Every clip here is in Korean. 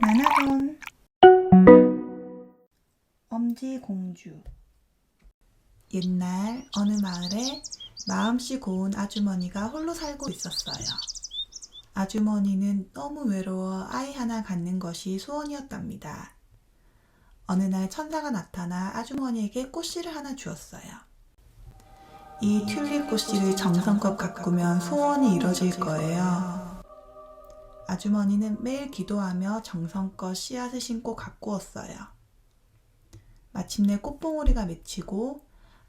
만화본 엄지공주 옛날 어느 마을에 마음씨 고운 아주머니가 홀로 살고 있었어요. 아주머니는 너무 외로워 아이 하나 갖는 것이 소원이었답니다. 어느 날 천사가 나타나 아주머니에게 꽃씨를 하나 주었어요. 이 튤립 꽃씨를 정성껏 가꾸면 소원이 이뤄질 거예요. 아주머니는 매일 기도하며 정성껏 씨앗을 심고 가꾸었어요. 마침내 꽃봉오리가 맺히고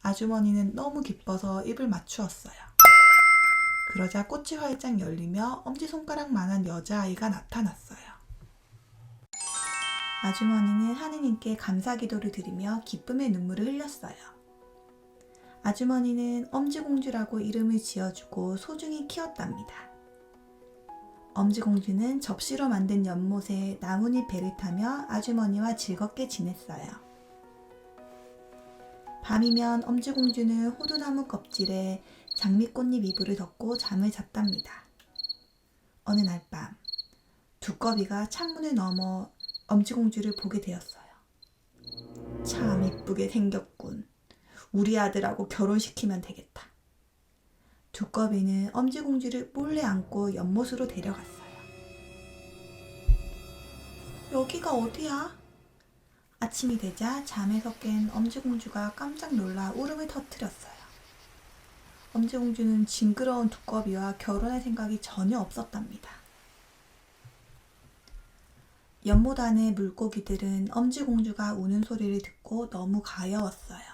아주머니는 너무 기뻐서 입을 맞추었어요. 그러자 꽃이 활짝 열리며 엄지손가락만한 여자아이가 나타났어요. 아주머니는 하느님께 감사 기도를 드리며 기쁨의 눈물을 흘렸어요. 아주머니는 엄지공주라고 이름을 지어주고 소중히 키웠답니다. 엄지공주는 접시로 만든 연못에 나뭇잎 배를 타며 아주머니와 즐겁게 지냈어요. 밤이면 엄지공주는 호두나무 껍질에 장미꽃잎 이불을 덮고 잠을 잤답니다. 어느 날 밤, 두꺼비가 창문을 넘어 엄지공주를 보게 되었어요. 참 이쁘게 생겼군. 우리 아들하고 결혼시키면 되겠다. 두꺼비는 엄지공주를 몰래 안고 연못으로 데려갔어요. 여기가 어디야? 아침이 되자 잠에서 깬 엄지공주가 깜짝 놀라 울음을 터뜨렸어요. 엄지공주는 징그러운 두꺼비와 결혼할 생각이 전혀 없었답니다. 연못 안의 물고기들은 엄지공주가 우는 소리를 듣고 너무 가여웠어요.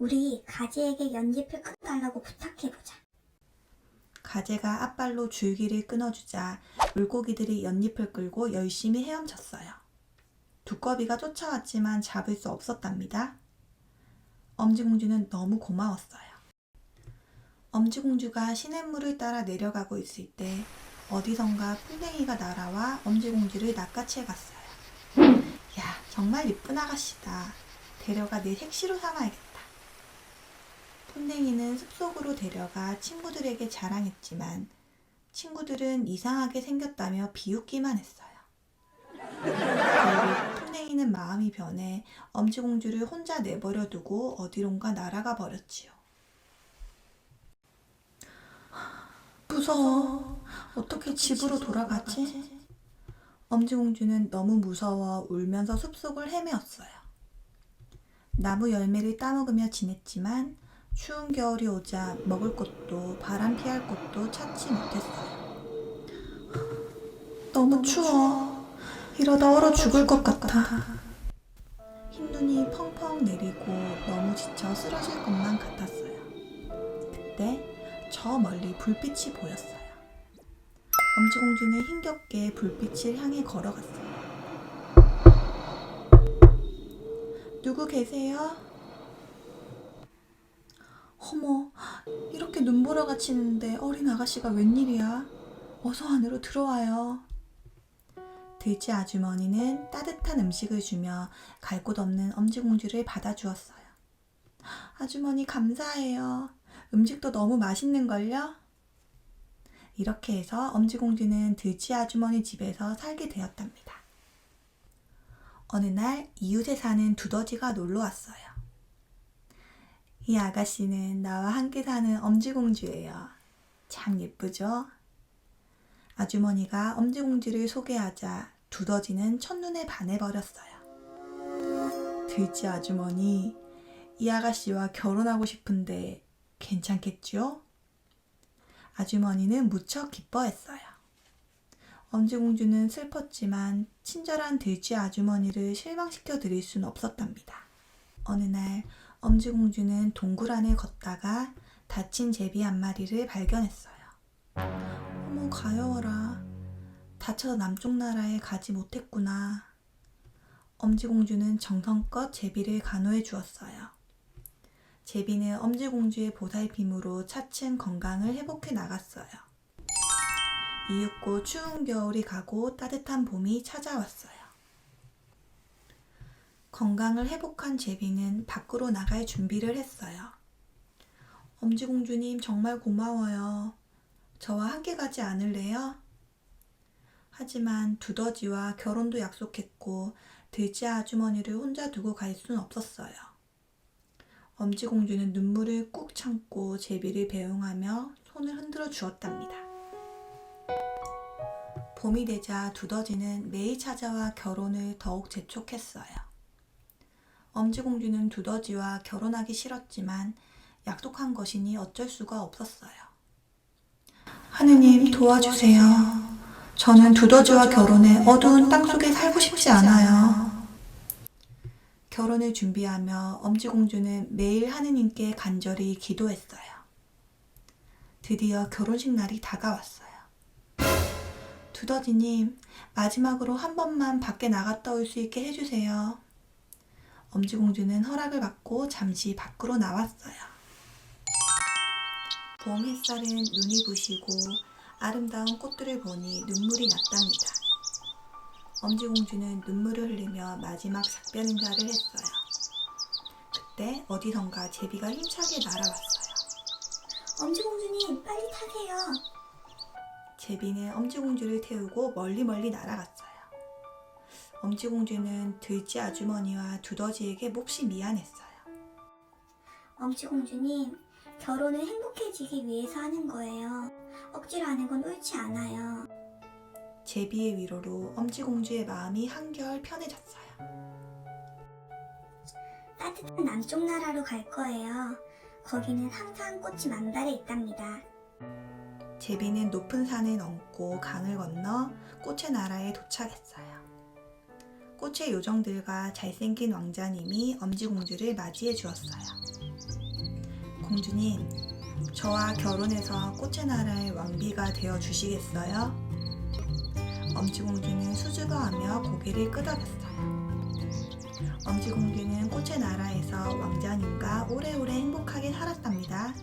우리 가지에게 연잎을 끊어달라고 부탁해보자. 가재가 앞발로 줄기를 끊어주자 물고기들이 연잎을 끌고 열심히 헤엄쳤어요. 두꺼비가 쫓아왔지만 잡을 수 없었답니다. 엄지공주는 너무 고마웠어요. 엄지공주가 시냇물을 따라 내려가고 있을 때 어디선가 풍뎅이가 날아와 엄지공주를 낚아채 갔어요. 야, 정말 이쁜 아가씨다. 데려가 내 색시로 삼아야겠다. 풍뎅이는 숲속으로 데려가 친구들에게 자랑했지만 친구들은 이상하게 생겼다며 비웃기만 했어요. 풍뎅이는 마음이 변해 엄지공주를 혼자 내버려 두고 어디론가 날아가 버렸지요. 무서워. 어떻게 집으로 돌아가지? 엄지공주는 너무 무서워 울면서 숲속을 헤매었어요. 나무 열매를 따먹으며 지냈지만 추운 겨울이 오자 먹을 것도 바람 피할 곳도 찾지 못했어요. 너무 추워. 이러다 얼어 죽을 것 같아. 흰 눈이 펑펑 내리고 너무 지쳐 쓰러질 것만 같았어요. 그때 저 멀리 불빛이 보였어요. 엄지공주는 힘겹게 불빛을 향해 걸어갔어요. 누구 계세요? 어머, 이렇게 눈보라가 치는데 어린 아가씨가 웬일이야? 어서 안으로 들어와요. 돼지 아주머니는 따뜻한 음식을 주며 갈 곳 없는 엄지공주를 받아주었어요. 아주머니 감사해요. 음식도 너무 맛있는걸요? 이렇게 해서 엄지공주는 돼지 아주머니 집에서 살게 되었답니다. 어느 날 이웃에 사는 두더지가 놀러 왔어요. 이 아가씨는 나와 함께 사는 엄지공주예요. 참 예쁘죠? 아주머니가 엄지공주를 소개하자 두더지는 첫눈에 반해버렸어요. 돼지 아주머니, 이 아가씨와 결혼하고 싶은데 괜찮겠죠? 아주머니는 무척 기뻐했어요. 엄지공주는 슬펐지만 친절한 돼지 아주머니를 실망시켜 드릴 순 없었답니다. 어느 날 엄지공주는 동굴 안을 걷다가 다친 제비 한 마리를 발견했어요. 어머 가여워라. 다쳐서 남쪽 나라에 가지 못했구나. 엄지공주는 정성껏 제비를 간호해 주었어요. 제비는 엄지공주의 보살핌으로 차츰 건강을 회복해 나갔어요. 이윽고 추운 겨울이 가고 따뜻한 봄이 찾아왔어요. 건강을 회복한 제비는 밖으로 나갈 준비를 했어요. 엄지공주님 정말 고마워요. 저와 함께 가지 않을래요? 하지만 두더지와 결혼도 약속했고 돼지 아주머니를 혼자 두고 갈 순 없었어요. 엄지공주는 눈물을 꾹 참고 제비를 배웅하며 손을 흔들어 주었답니다. 봄이 되자 두더지는 매일 찾아와 결혼을 더욱 재촉했어요. 엄지공주는 두더지와 결혼하기 싫었지만 약속한 것이니 어쩔 수가 없었어요. 하느님 도와주세요. 저는 두더지와 결혼해 어두운 땅 속에 살고 싶지 않아요. 결혼을 준비하며 엄지공주는 매일 하느님께 간절히 기도했어요. 드디어 결혼식 날이 다가왔어요. 두더지님, 마지막으로 한 번만 밖에 나갔다 올 수 있게 해주세요. 엄지공주는 허락을 받고 잠시 밖으로 나왔어요. 봄 햇살은 눈이 부시고 아름다운 꽃들을 보니 눈물이 났답니다. 엄지공주는 눈물을 흘리며 마지막 작별 인사를 했어요. 그때 어디선가 제비가 힘차게 날아왔어요. 엄지공주님, 빨리 타세요. 제비는 엄지공주를 태우고 멀리 멀리 날아갔어요. 엄지공주는 들쥐 아주머니와 두더지에게 몹시 미안했어요. 엄지공주님, 결혼은 행복해지기 위해서 하는 거예요. 억지로 하는 건 옳지 않아요. 제비의 위로로 엄지공주의 마음이 한결 편해졌어요. 따뜻한 남쪽 나라로 갈 거예요. 거기는 항상 꽃이 만발해 있답니다. 제비는 높은 산을 넘고 강을 건너 꽃의 나라에 도착했어요. 꽃의 요정들과 잘생긴 왕자님이 엄지공주를 맞이해 주었어요. 공주님, 저와 결혼해서 꽃의 나라의 왕비가 되어 주시겠어요? 엄지공주는 수줍어하며 고개를 끄덕였어요. 엄지공주는 꽃의 나라에서 왕자님과 오래오래 행복하게 살았답니다.